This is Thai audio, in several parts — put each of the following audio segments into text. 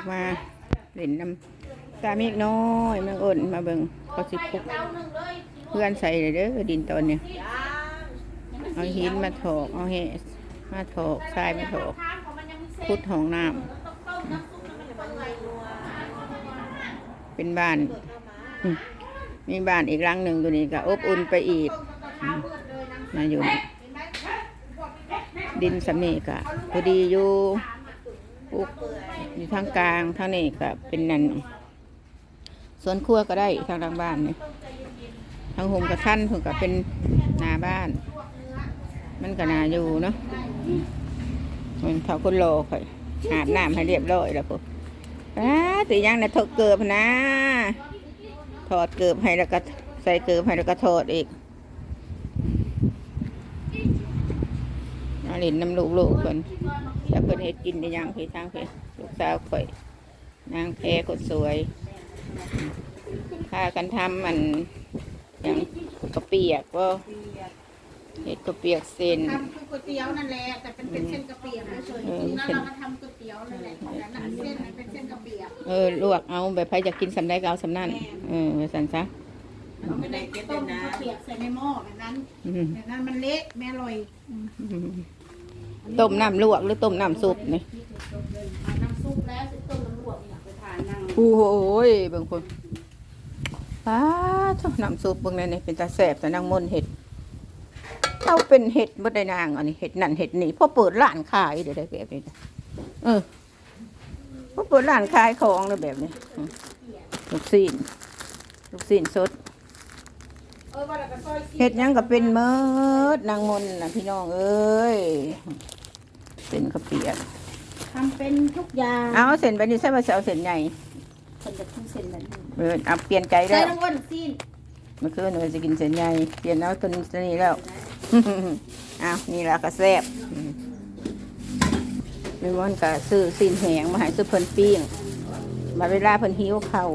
อกมาเล่นน้ำตาเมฆน้อยมืองอ่นมาเบิ่งเขาสิปุกเพื่อนใส่เลยเด้อดินตอนเนี้ยเอาหินมาถอกเอาเหมาถอกทรายมาถอกพุดห้องน้ำเป็นบ้าน มีบ้านอีกหลังหนึ่งตัวนี้ก็อบอุ่นไปอีกมาอยู่ดินสำเนีกะพอดีอยู่ ปลูกอยู่ทางกลางทางนี้ก็เป็นนั่นสวนครัวก็ได้ทางหลังบ้านนี่ทางโฮมกับท่านถึงกับเป็นนาบ้าน มันก็นาอยู่เนาะมันเขาคนรอค่อยอาบน้ำให้เรียบร้อยแล้วปุ๊บอ้าตียังนะถอดเกิบนะถอดเกิบให้แล้วก็ใส่เกิบให้แล้วก็ถอดอีกเอาเล่นน้ำลูกลูกๆเพิ่น แล้วเพิ่นเฮ็ดกินได้ยังพี่ทางพี่ลูกสาวข่อย นางแพรคนสวยพากันทำมันอย่างกระเปียกก็เฮ็ดกระเปียกเส้นทำคือก๋วยเตี๋ยวนั่นแหละแต่เป็นเป็นเส้นกระเปียกเฉยเออๆแล้วเรามาทำก๋วยเตี๋ยวนั่นแหละแต่ละเส้นมันเป็นเส้นกระเปียกเออลวกเอาแบบใครจะกินสำได้ก็เอาสำนั่นเออไปสั่นซะเราไม่ได้ต้มกระเปียกใส่ในหม้อแบบนั้นอืมแบบนั้นมันเละไม่อร่อยอืม ต้มน้ำลวกหรือต้มน้ำซุปนี่เอาน้ำซุปแล้วสิต้มน้ำลวกเนี่ยไปทานนั่งโอ้โหยเบิ่งคนป้าทุน้ำซุปเบิ่งในนี่เป็นตาแสบแต่นางมนต์เห็ดเราเป็นเห็ดบ่ได้นางอันนี้เห็ดนั่นเห็ดนี่พอเปิดร้านขายเดี๋ยวได้แบบนี้นะเออพอเปิดร้านขายของเลยแบบนี้อืมลูกซีนลูกซีนสด เออว่าเราก็ซอยซีเห็ดหยังก็เป็นเมิดนางมนต์นะพี่น้องเอ้ยเป็นข้าวเปียกทำเป็นทุกอย่างเอาเส้นไปนี่ใส่มาเอาเส้นใหญ่คนจะทุ่งเส้นแบบนี้เออเอาเปลี่ยนใจใส่แล้วน้ำอ้วนซีนเมื่อคืนหนูจะกินเส้นใหญ่เปลี่ยนเอาตัวนี้ตัวนี้แล้วอ้าวนี่ละก็แซ่บอืมแม่มอนก็ซื้อสินแหงมาให้ซื้อเพิ่นปิ้งมาเวลาเพิ่นหิวข้าว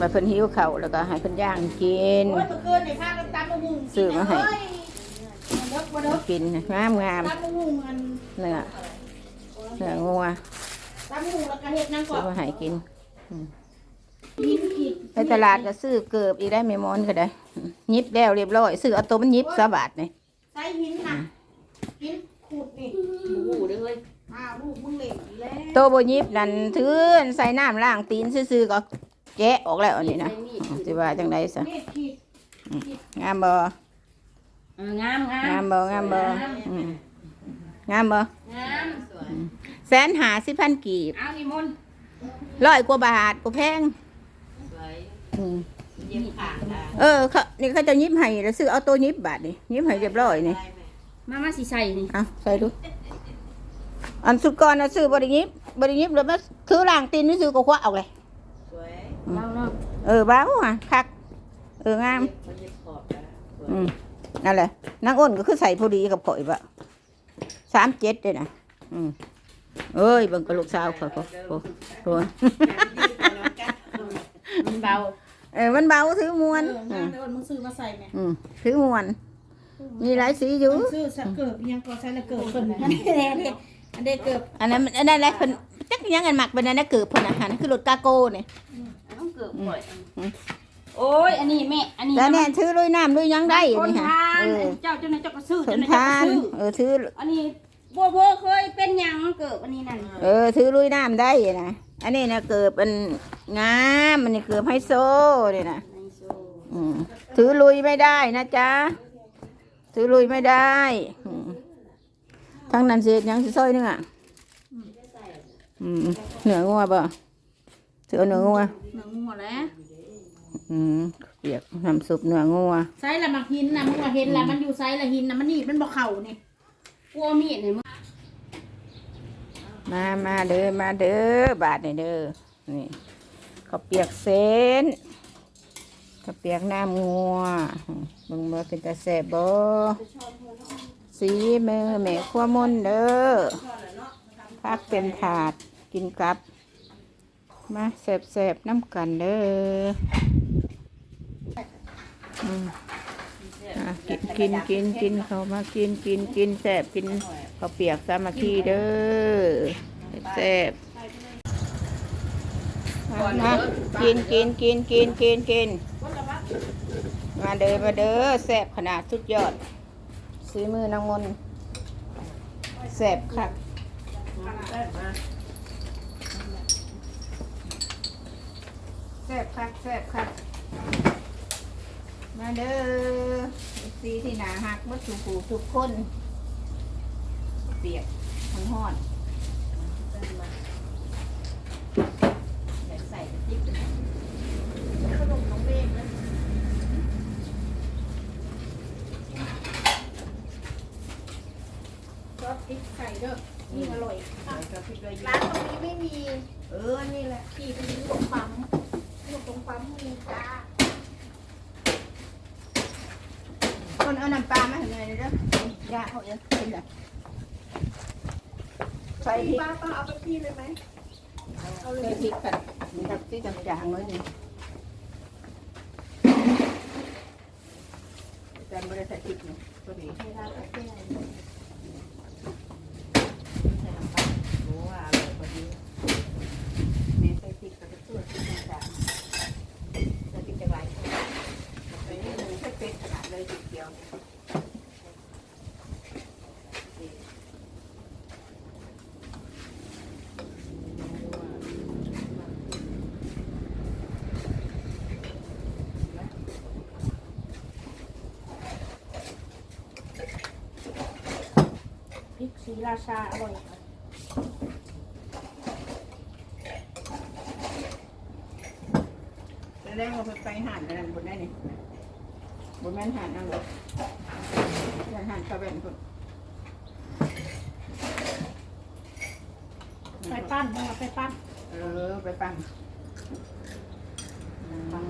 มาเพิ่นหิวข้าวแล้วก็ให้เพิ่นย่างกิน โอ้ยเมื่อคืนเนี่ยพากันตำมะฮุงซื้อมาให้ เอ้ยเลิกบ่เลิกกินงามงามตำมะฮุงอันเนื้อเนื้องัวตำมะฮุงแล้วก็เฮ็ดนั่งก่อซื้อนมาให้กินมีขีดไปตลาดก็ซื้อเกือบอีกได้แม่มอนก็ได้ยิบแล้วเรียบร้อยซื้อเอาตัวมันยิบสบาทนี่ใส่หินนะหินขูดนี่บูเด้อเฮ้ยอ้าวลูกมึงเล่นอีกแล้วโตวบยิบนั่นถือใส่น้ำล้างตีนซื่อๆก็ แกะออกแล้วอันนี้นะสิว่าจังไดซะนี่ขีดงามบ่เอองามงามงามบ่งามบ่อืมงามบ่งามสวยแสนหาสิพันกีบเอานิมนต์ร้อยกว่าบาทก็แพงสวยอืมเย็บขาดได้เออเขานี่เขาจะยิบให้แล้วซื้อเอาตัวยิบบาทนี่ยิบให้เรียบร้อยนี่มามาสิใส่นี่เอาใส่ดูอันสุดก่อนนะซื้อบริยิบบริยิบแล้วมาถือล้างตีนนี่ซื้อก็คว้าเอาเลยสวย Ừ. เล่าเนาะเออบ้าวอะคัก เอองามเขาเย็บขอบแล้วสวยอืมนั่นแหละนางอ้นก็คือใส่พอดีกับข่อยบะสามเจ็ดเลยนะอืมเอ้ยเบังกระลูกสาวเขาเขาเขาโดนมันเบาเออมันเบาถือมวนเอองามเดี๋ยวมึงซื้อมาใส่ไหมอืมถือมวน มีหลายสีอยู่ มึงซื้อสักเกิบยังก็ใส่ละเกิบเพิ่นอันนี้แหละนี่อันนี้เกิบอันนั้นมันอันนั้นแหละเพิ่นจักยังกันหมักเป็นอันนั้นเกิดเพิ่นอาหารคือรถกาโก้เนี่ยต้อง เกือบปล่อยอืมโอ้ยอันนี้แม่อันนี้แล้วเนี่ยถือลุยน้ำลุยหยังได้คนนี่ฮะทานเออเจ้าเจ้าในายเจ้าก็ซื้อสเจ้านในายทาเจ้าก็นซื้อเออถืออันนี้บัวบัวเคยเป็นหยังเกิดอันนี้นั่นเออถือลุยน้ำได้นะอันนี้นะเกิดเป็นงามอันนี้เกิดไฮโซเนี่ยนะในโซ่อืมถือลุยไม่ได้นะจ๊ะถือลุยไม่ได้อืมทั้งนั้นเสียยังสิซอยนึงอะอืมเหนืองัวบ่ ถือเอาเหนืองัวหนังงัวแล้วอืมเปียกน้ำซุปเหนืองัวใส่ละมักหินนะมึงว่าเห็นละมันอยู่ไซละหินนะมันนี่มันบ่เข่านี่กลัวมีดให้มึงมามาเด้อมาเด้อบาทนี่เด้อนี่ข้าวเปียกเส้นข้าวเปียกน้ำงัวมึงมาเป็นตาแสบบ่สีมือแม่ขั้วมนต์เด้อพักเป็นถาดกินกับ มาแสบๆน้ำกันเด้ออืมอะกินกินกินกินเขามากินกินกินแสบกินเขาเปียกสามัคคีเด้อแสบมากินกินกินกินกินกินมาเด้อมาเด้อแซ่บขนาดสุดยอดซื้อมือนางมนแซ่บคัก แซ่บคักแซ่บคักมาเด้อซีที่หนาหักมัดถูกผู้ทุกคน เปียกทั้งห้อนอยากใส่กระติกเลยขนมน้องเบงนะซอสพริกไข่เด้อนี่อร่อยใส่กระพริกเลยร้านตรงนี้ไม่มี เออ นี่แหละขี่ไปอยู่ตรงปั๊มอยู่ตรงปั๊มมีจ้า คน เอาน้ำปลามาให้หน่อยเด้อยาเขาเองเป็นไรใส่พริกป้าป้าเอาไปพี่เลยไหมเอาเลยพริกกันนี่ครับที่จางๆเลยนี่แต่ไม่ได้ใส่พริกนี่พอดีเวลาไปเที่ยว ใส่น้ำปลาโอ้ว่าอร่อยพอดีแม่ใส่พริกกับกระเทียมที่จางๆใส่พริกจะไหลใส่นี่หนึ่งใส่เป็ดขนาดเลยทีเดียว พริกสีราชาอร่อยจะได้มาไปหานกันบนได้นี่บนแม่นหานนั่งรถหานกระเบนคนไปปั้นมาไปปั้น เออ ไปปังปัง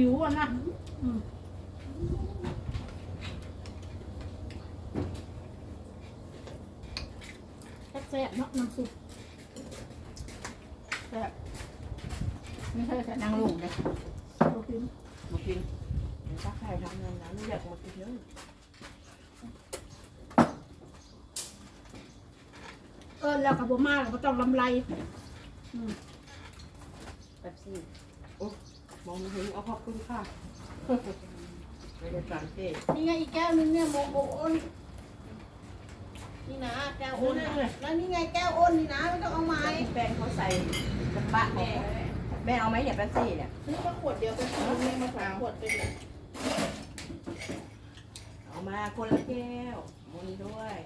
หิวอะนะอืมแซ่บๆเนาะน้ำซุปแบบไม่ใช่แต่นั่งลุงเลยโอเคมากินถ้าใครทำงานนั้นไม่อยากมากินเยอะเออแล้วกับบัมาเราก็ต้องลำไรอืม แบบซี่โอ้ มองเห็นเอาขอบคุณค่ะไม่ได้สั่งเจ๊นี่ไงอีกแก้วนึงเนี่ยโมโมอ้นนี่นะแก้วอ้นนะแล้วนี่ไงแก้วอ้นนี่นะไม่ต้องเอาไม้แฟนเขาใส่กระปะแม่แม่เอาไหมเนี่ยแป๊บซี่เนี่ยซื้อมาขวดเดียวเป็นซื้อเนี่ยมาสองขวดเป็นเอามาคนละแก้วมุนด้วย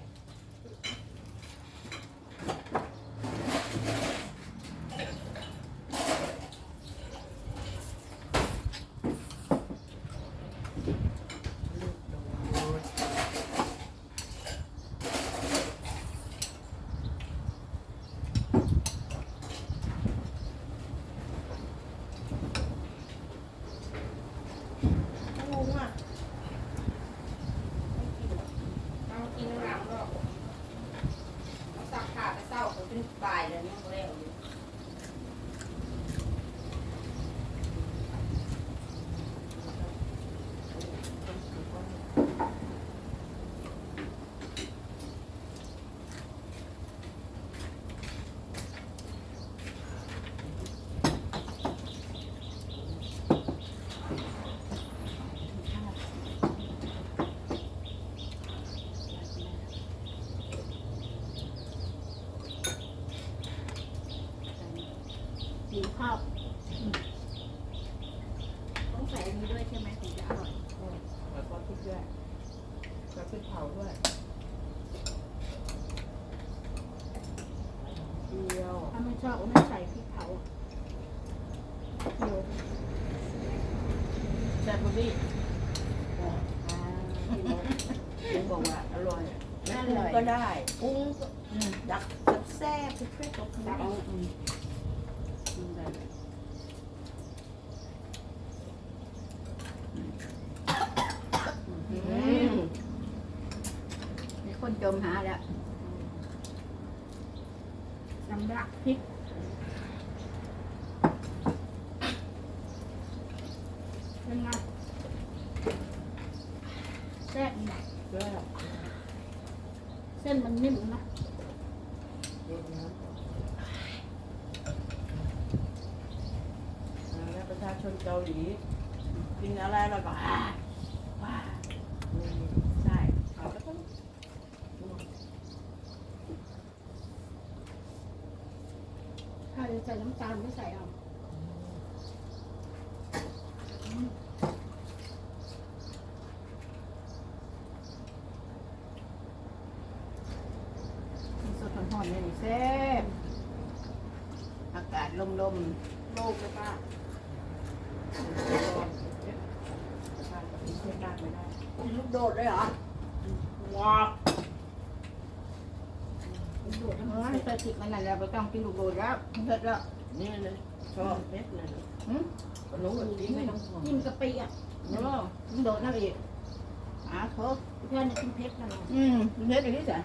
งงอะ เอากินหลังก็เอาสักขาไปเศร้าผมเป็นบ่ายเลยเนี่ยเขาเรียก หิวข้าว ต้องใส่อั นนี้ด้วยใช่ไหมถึงจะอร่อยแล้วก็พริกด้วยแล้วพริกเผาด้วยเดียวถ้าไม่ชอบก็ไม่ใส่พริกเผาเดี๋ยวแซ่บพอดีลุงบอกว่าอร่อยแม่ลุงก็ได้กุ้งดักแซ่บๆเผ็ดๆกับดักอืมอืมไจมหาแล้วสำดักพริกเป็นไงแซ่บไหมเส้นมันนิ่มนะประชาชนเกาหลีกินอะไรอร่อยกว่ ใส่น้ำตาลไม่ใส่เอาสดหอนๆเลยนี่แซ่บอากาศลมโลกเลยป้าประชาชนเชื่อได้ไม่ได้กินลูกโดดเลยเหรอว้าวลูก โดดๆทั้งเอหมอดใส่ติดมันนั่นแหละไม่ต้องกินลูกโดดแล้วเผ็ดแล้วนี่เลยชอบเม็ดเลยหืมขนมแบบนี้ไม่ต้องห่วงจิ้มกะปิอะเออมันโดดนั่นอีกอะโถเพื่อนเนี่ยกินเผ็ดนะเราอืมมันเผ็ดอย่างนี้จ้ะ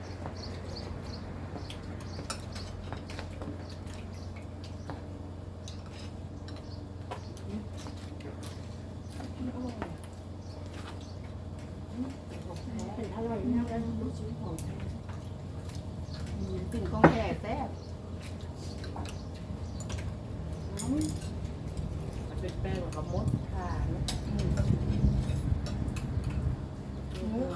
เป็นอร่อยนะแล้วดูชิ้นของ กินของแท้แซ่บ มันเป็นแป้งกับมดค่ะนะ อืม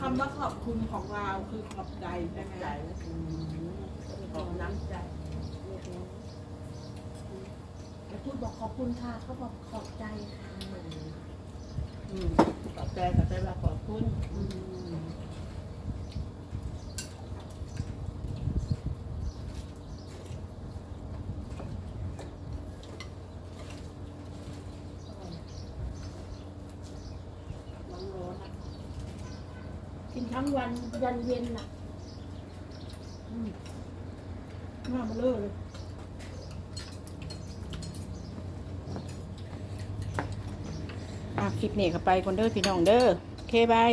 คำว่าขอบคุณของเราคือขอบใจใช่ไหมใจนะอืมขอบน้ำใจแต่พูดบอกขอบคุณค่ะเขาบอกขอบใจค่ะขอบใจกับใจว่าขอบคุณ อืม ร้อนร้อนอะ กิน ทั้งวันยันเย็นน่ะอืมหน้ามาเลอเลยอะคลิปนี้ก็ไปคนเด้อพี่น้องเด้อโอเคบาย